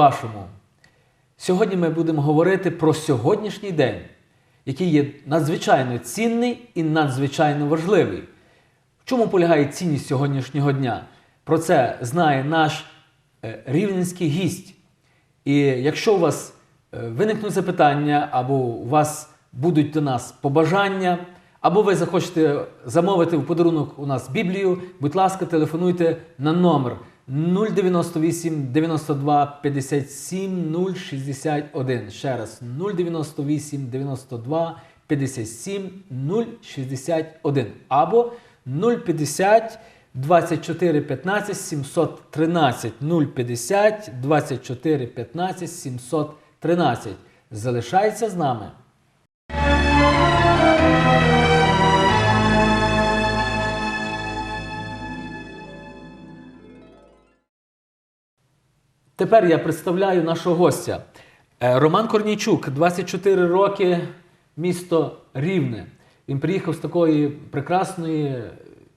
Вашому. Сьогодні ми будемо говорити про сьогоднішній день, який є надзвичайно цінний і надзвичайно важливий. В чому полягає цінність сьогоднішнього дня? Про це знає наш е, рівненський гість. І якщо у вас е, виникнуть запитання, або у вас будуть до нас побажання, або ви захочете замовити в подарунок у нас Біблію, будь ласка, телефонуйте на номер 098 92 57 061. Ще раз 098 92 57 061. Або 050 24 15 713 050 24 15 713. Залишайтеся з нами. Тепер я представляю нашого гостя. Е, Роман Корнійчук, 24 роки, місто Рівне. Він приїхав з такої прекрасної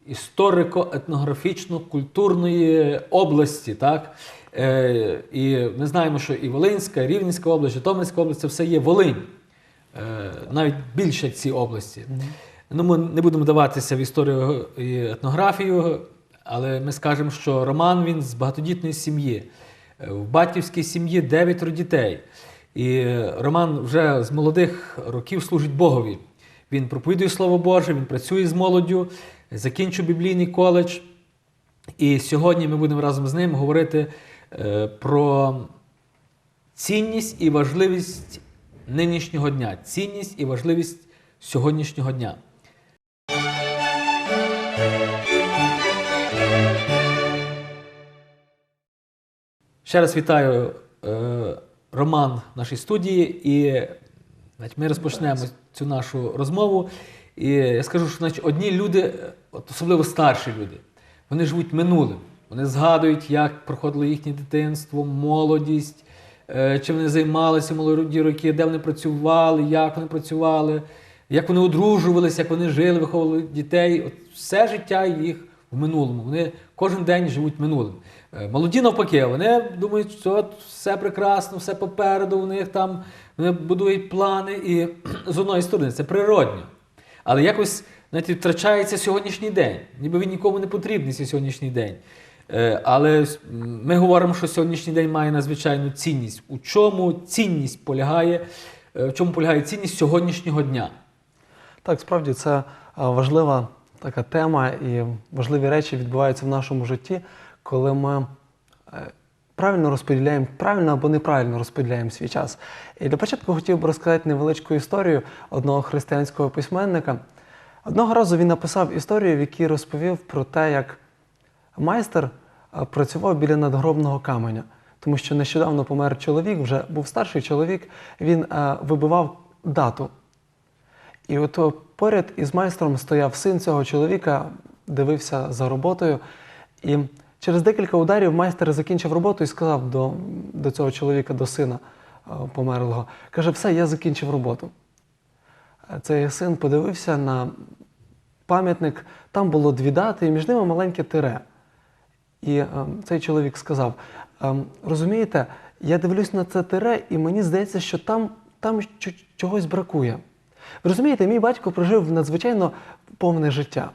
історико-етнографічно-культурної області. Так? Е, і ми знаємо, що і Волинська, і Рівненська область, Житомирська область це все є Волинь. Е, навіть більше ці області. Ну, ми не будемо даватися в історію і етнографію, але ми скажемо, що Роман він з багатодітної сім'ї. Е, В батьківській сім'ї дев'ятеро дітей. І Роман вже з молодих років служить Богові. Він проповідує Слово Боже, він працює з молоддю, закінчив біблійний коледж. І сьогодні ми будемо разом з ним говорити е, про цінність і важливість нинішнього дня. Цінність і важливість сьогоднішнього дня. Ще раз вітаю е, Роман в нашій студії, і значить, ми розпочнемо цю нашу розмову. І я скажу, що значить, одні люди, особливо старші люди, вони живуть минулим. Вони згадують, як проходило їхнє дитинство, молодість, е, чим вони займалися молоді роки, де вони працювали, як вони працювали, як вони одружувалися, як вони жили, виховували дітей. От все життя їх в минулому. Вони кожен день живуть минулим. Е, Молоді навпаки, вони думають, що все прекрасно, все попереду, у них там вони будують плани, і з одної сторони це природньо. Але якось знаєте, втрачається сьогоднішній день. Ніби він нікому не потрібний сьогоднішній день. Е, Але ми говоримо, що сьогоднішній день має надзвичайну цінність. У чому цінність полягає, е, в чому полягає цінність сьогоднішнього дня? Так, справді це важлива така тема, і важливі речі відбуваються в нашому житті, коли ми е, правильно розподіляємо, правильно або неправильно розподіляємо свій час. І для початку хотів би розказати невеличку історію одного християнського письменника. Одного разу він написав історію, в якій розповів про те, як майстер е, працював біля надгробного каменя, тому що нещодавно помер чоловік, вже був старший чоловік, він е, вибивав дату. І от поряд із майстром стояв син цього чоловіка, дивився за роботою. І через декілька ударів майстер закінчив роботу і сказав до, до цього чоловіка, до сина е, померлого, каже, все, я закінчив роботу. Е, Цей син подивився на пам'ятник, там було дві дати, і між ними маленьке тире. І е, цей чоловік сказав: «Ем, розумієте, я дивлюсь на це тире, і мені здається, що там, там чогось бракує. Ви розумієте, мій батько прожив надзвичайно повне життя.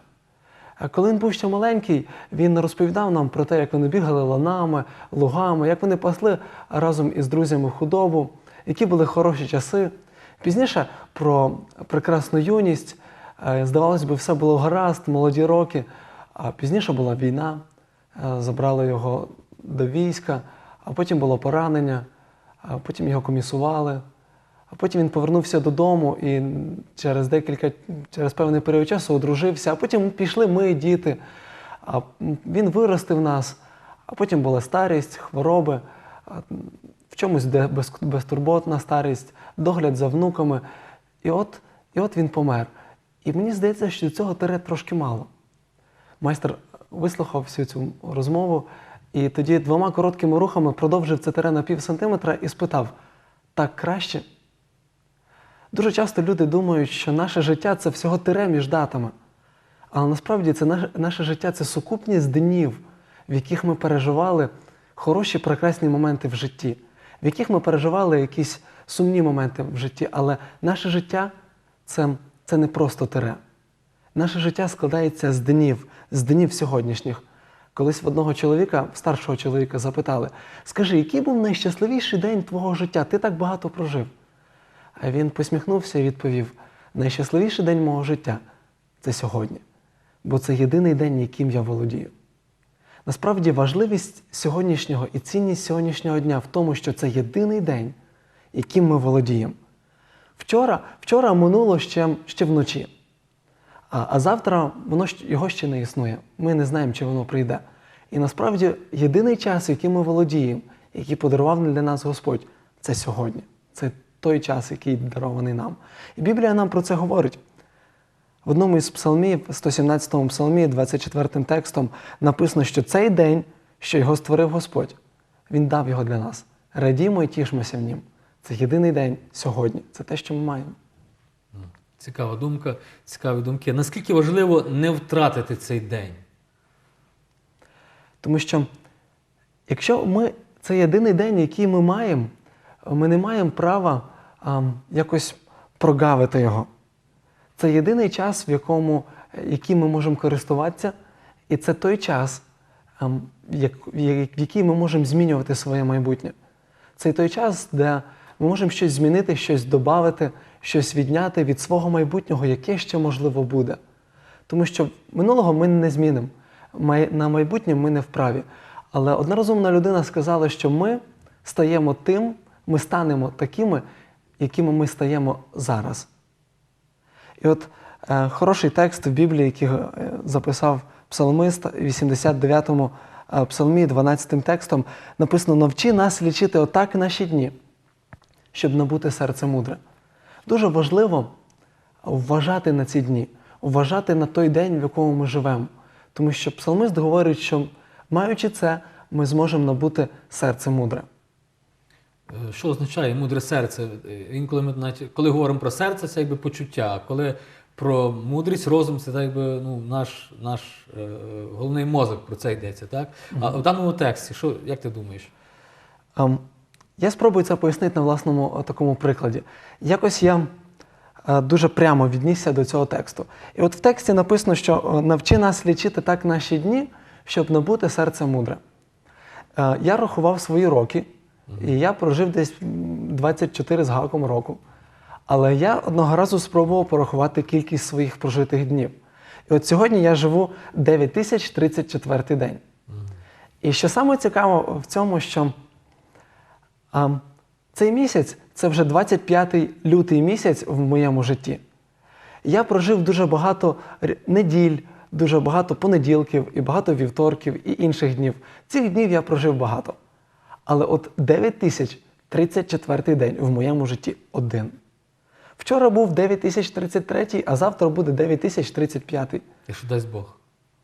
Коли він був ще маленький, він розповідав нам про те, як вони бігали ланами, лугами, як вони пасли разом із друзями худобу, які були хороші часи. Пізніше про прекрасну юність, е, здавалось би, все було гаразд, молоді роки. А пізніше була війна, е, забрали його до війська, а потім було поранення, а потім його комісували. А потім він повернувся додому і через декілька, через певний період часу одружився, а потім пішли ми, діти. А він виростив нас, а потім була старість, хвороби, в чомусь де безтурботна старість, догляд за внуками. І от, і от він помер. І мені здається, що цього тере трошки мало. Майстер вислухав всю цю розмову і тоді двома короткими рухами продовжив це тере на пів сантиметра і спитав: так краще? Дуже часто люди думають, що наше життя це всього тире між датами. Але насправді це наше, наше життя це сукупність днів, в яких ми переживали хороші, прекрасні моменти в житті, в яких ми переживали якісь сумні моменти в житті, але наше життя це, це не просто тире. Наше життя складається з днів, з днів сьогоднішніх. Колись в одного чоловіка, старшого чоловіка, запитали: скажи, який був найщасливіший день твого життя? Ти так багато прожив. А він посміхнувся і відповів: найщасливіший день мого життя це сьогодні, бо це єдиний день, яким я володію. Насправді важливість сьогоднішнього і цінність сьогоднішнього дня в тому, що це єдиний день, яким ми володіємо. Вчора, вчора минуло ще, ще вночі. А, а завтра воно його ще не існує. Ми не знаємо, чи воно прийде. І насправді єдиний час, яким ми володіємо, який подарував для нас Господь, це сьогодні. Це той час, який дарований нам. І Біблія нам про це говорить. В одному із псалмів, 117 псалмі, 24 текстом, написано, що цей день, що його створив Господь, Він дав його для нас. Радімо і тішмося в нім. Це єдиний день сьогодні. Це те, що ми маємо. Цікава думка, цікаві думки. Наскільки важливо не втратити цей день? Тому що якщо ми це єдиний день, який ми маємо, ми не маємо права ам, якось прогавити його. Це єдиний час, в якому, яким ми можемо користуватися, і це той час, ам, як, в який ми можемо змінювати своє майбутнє. Це той час, де ми можемо щось змінити, щось додати, щось відняти від свого майбутнього, яке ще можливо буде. Тому що минулого ми не змінимо. На майбутнє ми не вправі. Але одна розумна людина сказала, що ми стаємо тим, ми станемо такими, якими ми стаємо зараз. І от е, хороший текст в Біблії, який е, записав псалмист в 89-му е, псалмі, 12 текстом, написано: навчи нас лічити отак наші дні, щоб набути серце мудре. Дуже важливо вважати на ці дні, вважати на той день, в якому ми живемо. Тому що псалмист говорить, що маючи це, ми зможемо набути серце мудре. Е, Що означає мудре серце? Е, Інколи ми навіть, коли говоримо про серце, це якби почуття. а Коли про мудрість, розум, це так якби ну, наш, наш е, головний мозок про це йдеться. Так? А в даному тексті, що, як ти думаєш? Ем, Я спробую це пояснити на власному е, такому прикладі. Якось я е, дуже прямо віднісся до цього тексту. І от в тексті написано, що навчи нас лічити так наші дні, щоб набути серце мудре. Е, Я рахував свої роки, і я прожив десь 24 з гаком року. Але я одного разу спробував порахувати кількість своїх прожитих днів. І от сьогодні я живу 9034 день. І що саме цікаво в цьому, що а, цей місяць це вже 25-й лютий місяць в моєму житті. Я прожив дуже багато неділь, дуже багато понеділків і багато вівторків і інших днів. Цих днів я прожив багато. Але от 9034 день в моєму житті один. Вчора був 9033, а завтра буде 9035. Якщо дасть Бог.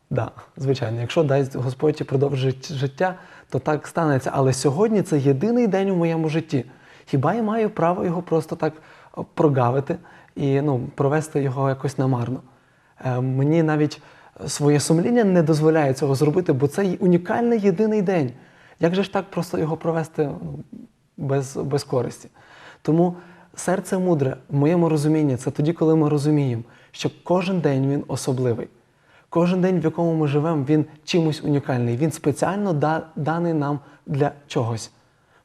Да, звичайно, якщо дасть Господь і продовжить життя, то так станеться. Але сьогодні це єдиний день у моєму житті. Хіба я маю право його просто так о, прогавити і ну, провести його якось намарно? Е, мені навіть своє сумління не дозволяє цього зробити, бо це унікальний єдиний день. Як же ж так просто його провести без, без користі? Тому серце мудре, в моєму розумінні, це тоді, коли ми розуміємо, що кожен день він особливий. Кожен день, в якому ми живемо, він чимось унікальний. Він спеціально да- даний нам для чогось.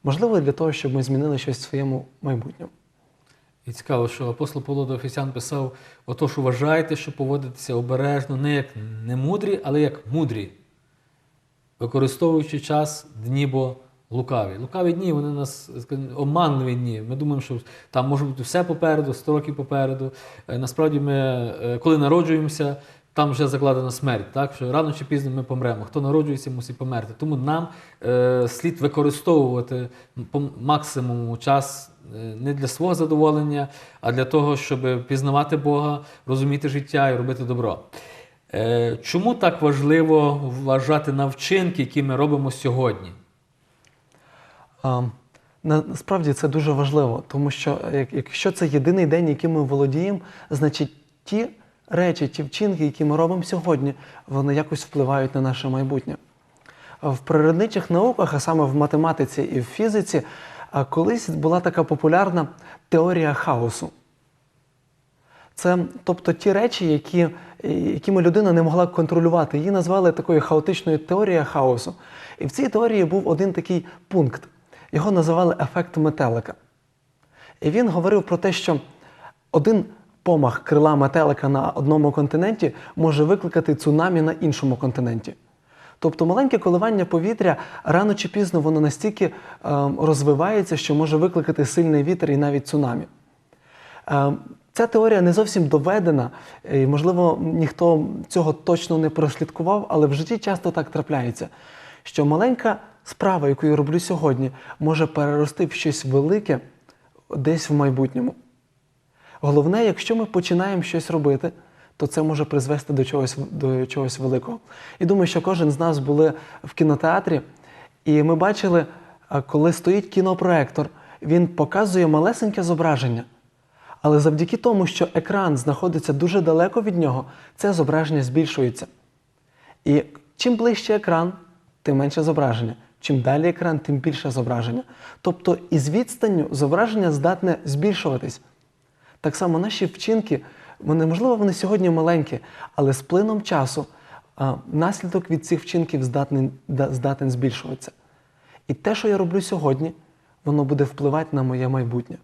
Можливо, для того, щоб ми змінили щось в своєму майбутньому. І цікаво, що апостол Павло до Ефесян писав: отож, вважайте, що поводитися обережно, не як не мудрі, але як мудрі, використовуючи час дні, бо лукаві. Лукаві дні, вони нас обманливі дні. Ми думаємо, що там може бути все попереду, 100 років попереду. Е, Насправді, ми, е, коли народжуємося, там вже закладена смерть, так? що рано чи пізно ми помремо. Хто народжується, мусить померти. Тому нам е, слід використовувати по максимуму час е, не для свого задоволення, а для того, щоб пізнавати Бога, розуміти життя і робити добро. Е, чому так важливо вважати на вчинки, які ми робимо сьогодні? Насправді це дуже важливо, тому що якщо це єдиний день, яким ми володіємо, значить ті речі, ті вчинки, які ми робимо сьогодні, вони якось впливають на наше майбутнє. в природничих науках, а саме в математиці і в фізиці, колись була така популярна теорія хаосу. Це тобто ті речі, які, якими людина не могла контролювати. Її назвали такою хаотичною теорією хаосу. І в цій теорії був один такий пункт. Його називали ефект метелика. І він говорив про те, що один помах крила метелика на одному континенті може викликати цунамі на іншому континенті. Тобто маленьке коливання повітря рано чи пізно воно настільки е, розвивається, що може викликати сильний вітер і навіть цунамі. Е, Ця теорія не зовсім доведена, і, можливо, ніхто цього точно не прослідкував, але в житті часто так трапляється, що маленька справа, яку я роблю сьогодні, може перерости в щось велике десь в майбутньому. Головне, якщо ми починаємо щось робити, то це може призвести до чогось, до чогось великого. І думаю, що кожен з нас були в кінотеатрі, і ми бачили, коли стоїть кінопроектор, він показує малесеньке зображення. Але завдяки тому, що екран знаходиться дуже далеко від нього, це зображення збільшується. І чим ближче екран, тим менше зображення. Чим далі екран, тим більше зображення. Тобто із відстанню зображення здатне збільшуватись. Так само наші вчинки, вони, можливо, вони сьогодні маленькі, але з плином часу а, наслідок від цих вчинків здатний, да- здатен збільшуватися. І те, що я роблю сьогодні, воно буде впливати на моє майбутнє.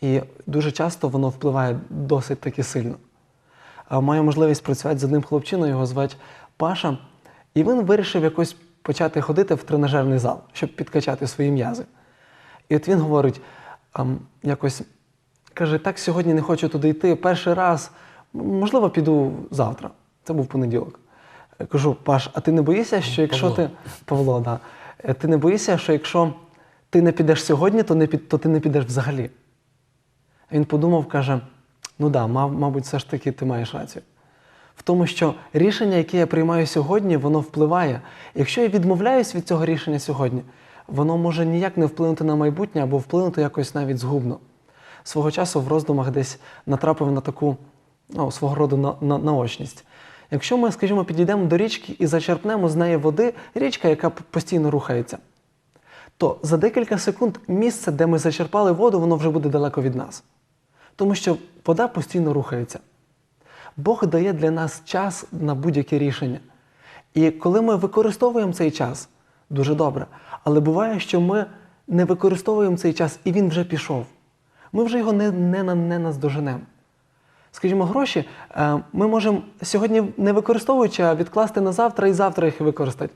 І дуже часто воно впливає досить таки сильно. Маю можливість працювати з одним хлопчиною, його звати Паша, і він вирішив якось почати ходити в тренажерний зал, щоб підкачати свої м'язи. І от він говорить, якось каже: так сьогодні не хочу туди йти. Перший раз, можливо, піду завтра. Це був понеділок. Я Кажу, Паш, а ти не боїшся, що якщо Павло. ти. Павло, да. Е, Ти не боїшся, що якщо ти не підеш сьогодні, то, не під, то ти не підеш взагалі. Він подумав, каже: ну да, мабуть, все ж таки ти маєш рацію. В тому, що рішення, яке я приймаю сьогодні, воно впливає. Якщо я відмовляюсь від цього рішення сьогодні, воно може ніяк не вплинути на майбутнє або вплинути якось навіть згубно. Свого часу в роздумах десь натрапив на таку ну, свого роду на, на, наочність. Якщо ми, скажімо, підійдемо до річки і зачерпнемо з неї води, річка, яка постійно рухається, то за декілька секунд місце, де ми зачерпали воду, воно вже буде далеко від нас. Тому що вода постійно рухається. Бог дає для нас час на будь-яке рішення. І коли ми використовуємо цей час, дуже добре. Але буває, що ми не використовуємо цей час, і він вже пішов. Ми вже його не, не, не наздоженемо. Скажімо, гроші е, ми можемо сьогодні не використовуючи, а відкласти на завтра і завтра їх використати.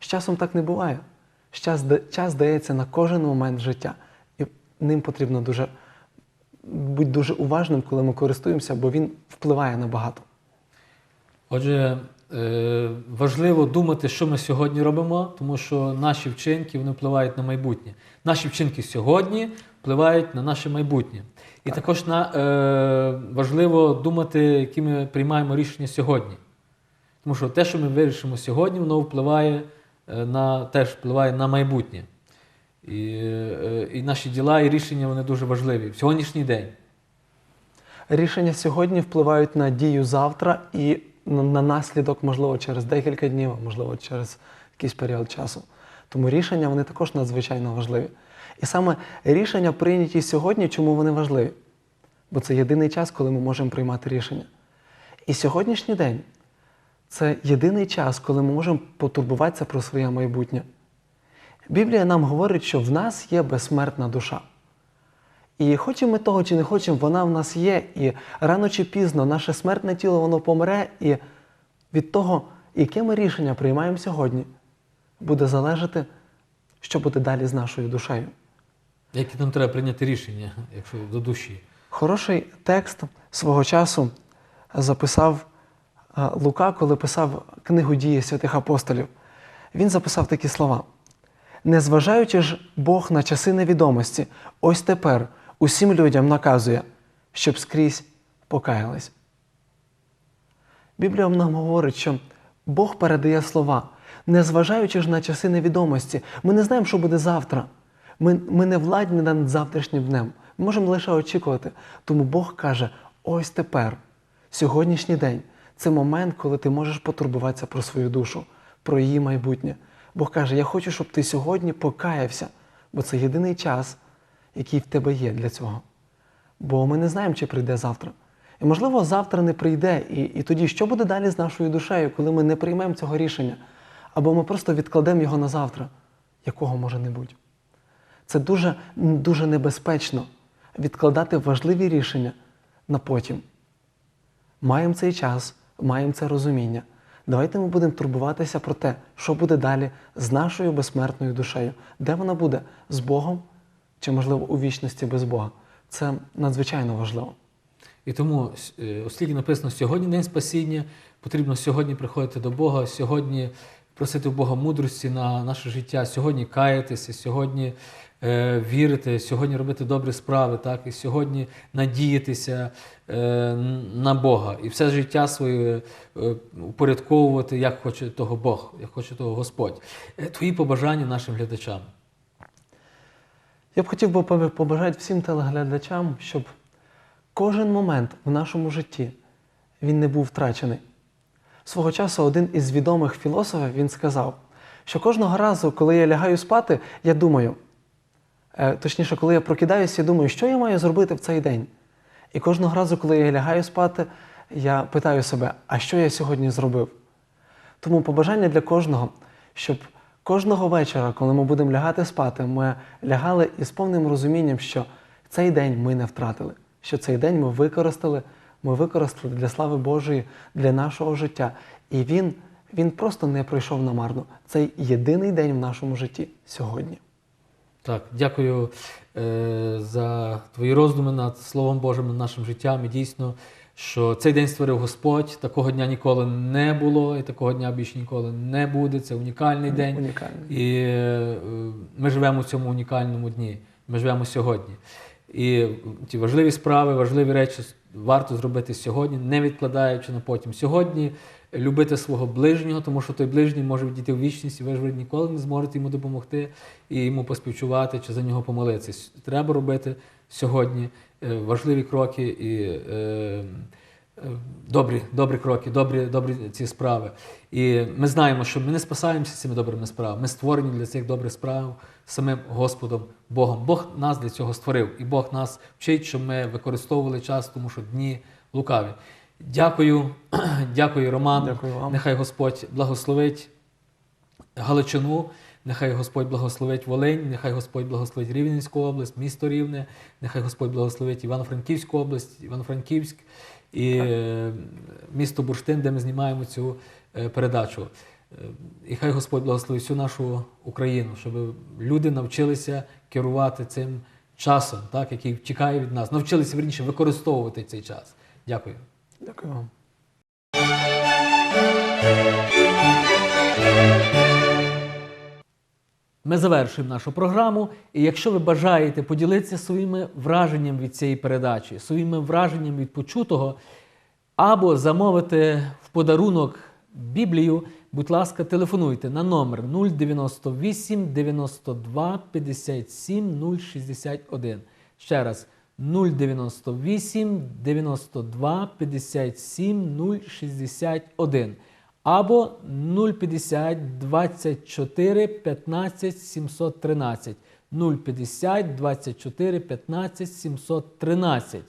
З часом так не буває. Час, час дається на кожен момент життя. І ним потрібно дуже бути дуже уважним, коли ми користуємося, бо він впливає на багато. Отже, е, важливо думати, що ми сьогодні робимо, тому що наші вчинки вони впливають на майбутнє. Наші вчинки сьогодні впливають на наше майбутнє. І також на, е, важливо думати, які ми приймаємо рішення сьогодні. Тому що те, що ми вирішимо сьогодні, воно впливає е, на теж впливає на майбутнє. І, е, і наші діла і рішення вони дуже важливі в сьогоднішній день. Рішення сьогодні впливають на дію завтра і на, на наслідок, можливо, через декілька днів, можливо, через якийсь період часу. Тому рішення вони також надзвичайно важливі. І саме рішення прийняті сьогодні, чому вони важливі? Бо це єдиний час, коли ми можемо приймати рішення. І сьогоднішній день це єдиний час, коли ми можемо потурбуватися про своє майбутнє. Біблія нам говорить, що в нас є безсмертна душа. І хочемо ми того чи не хочемо, вона в нас є, і рано чи пізно наше смертне тіло воно помре, і від того, яке ми рішення приймаємо сьогодні, буде залежати, що буде далі з нашою душею. Які нам треба прийняти рішення, якщо до душі. Хороший текст свого часу записав е, Лука, коли писав книгу дії святих апостолів. Він записав такі слова: Незважаючи ж Бог на часи невідомості, ось тепер усім людям наказує, щоб скрізь покаялись. Біблія нам говорить, що Бог передає слова, незважаючи ж на часи невідомості. Ми не знаємо, що буде завтра. Ми, ми не владні над завтрашнім днем. Ми можемо лише очікувати. Тому Бог каже: ось тепер, сьогоднішній день це момент, коли ти можеш потурбуватися про свою душу, про її майбутнє. Бог каже: Я хочу, щоб ти сьогодні покаявся, бо це єдиний час, який в тебе є для цього. Бо ми не знаємо, чи прийде завтра. І можливо, завтра не прийде. І, і тоді що буде далі з нашою душею, коли ми не приймемо цього рішення? Або ми просто відкладемо його на завтра, якого може не бути. Це дуже, дуже небезпечно відкладати важливі рішення на потім. Маємо цей час, маємо це розуміння. Давайте ми будемо турбуватися про те, що буде далі з нашою безсмертною душею, де вона буде з Богом чи, можливо, у вічності без Бога. Це надзвичайно важливо. І тому, е, оскільки написано сьогодні день спасіння, потрібно сьогодні приходити до Бога, сьогодні просити у Бога мудрості на наше життя, сьогодні каятися, сьогодні е, вірити, сьогодні робити добрі справи, так, і сьогодні надіятися е, на Бога. І все життя своє е, упорядковувати, як хоче того Бог, як хоче того Господь. Е, Твої побажання нашим глядачам. Я б хотів би побажати всім телеглядачам, щоб кожен момент в нашому житті він не був втрачений. Свого часу один із відомих філософів він сказав, що кожного разу, коли я лягаю спати, я думаю, е, точніше, коли я прокидаюся, я думаю, що я маю зробити в цей день. І кожного разу, коли я лягаю спати, я питаю себе, а що я сьогодні зробив? Тому побажання для кожного, щоб кожного вечора, коли ми будемо лягати спати, ми лягали із повним розумінням, що цей день ми не втратили, що цей день ми використали, ми використали для слави Божої, для нашого життя. І він, він просто не пройшов намарно. Цей єдиний день в нашому житті сьогодні. Так, дякую е, за твої роздуми над Словом Божим, над нашим життям. І дійсно, що цей день створив Господь, такого дня ніколи не було, і такого дня більше ніколи не буде. Це унікальний день. Унікальний. І е, ми живемо в цьому унікальному дні. Ми живемо сьогодні. І ті важливі справи, важливі речі варто зробити сьогодні, не відкладаючи на потім. Сьогодні любити свого ближнього, тому що той ближній може відійти в вічність, і ви ж ви ніколи не зможете йому допомогти і йому поспівчувати чи за нього помолитися. Треба робити сьогодні е, важливі кроки і е, е, добрі, добрі кроки, добрі, добрі ці справи. І ми знаємо, що ми не спасаємося цими добрими справами. Ми створені для цих добрих справ самим Господом Богом. Бог нас для цього створив, і Бог нас вчить, щоб ми використовували час, тому що дні лукаві. Дякую, дякую, Роман. Дякую вам. Нехай Господь благословить Галичину, нехай Господь благословить Волинь, нехай Господь благословить Рівненську область, місто Рівне, нехай Господь благословить Івано-Франківську область, Івано-Франківськ і е, місто Бурштин, де ми знімаємо цю е, передачу. Е, І хай Господь благословить всю нашу Україну, щоб люди навчилися керувати цим часом, так, який втікає від нас, навчилися верніше використовувати цей час. Дякую. Дякую вам. Ми завершуємо нашу програму. І якщо ви бажаєте поділитися своїми враженнями від цієї передачі, своїми враженнями від почутого, або замовити в подарунок Біблію, будь ласка, телефонуйте на номер 098 92 57 061. Ще раз 098 92 57 061 або 050 24 15 713 050 24 15 713.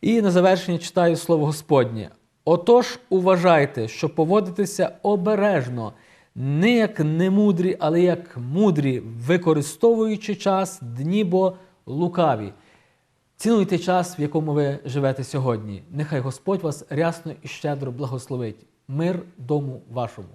І на завершення читаю слово Господнє. Отож, уважайте, що поводитеся обережно, не як немудрі, але як мудрі, використовуючи час, дні бо лукаві. Цінуйте час, в якому ви живете сьогодні. Нехай Господь вас рясно і щедро благословить. Мир дому вашому.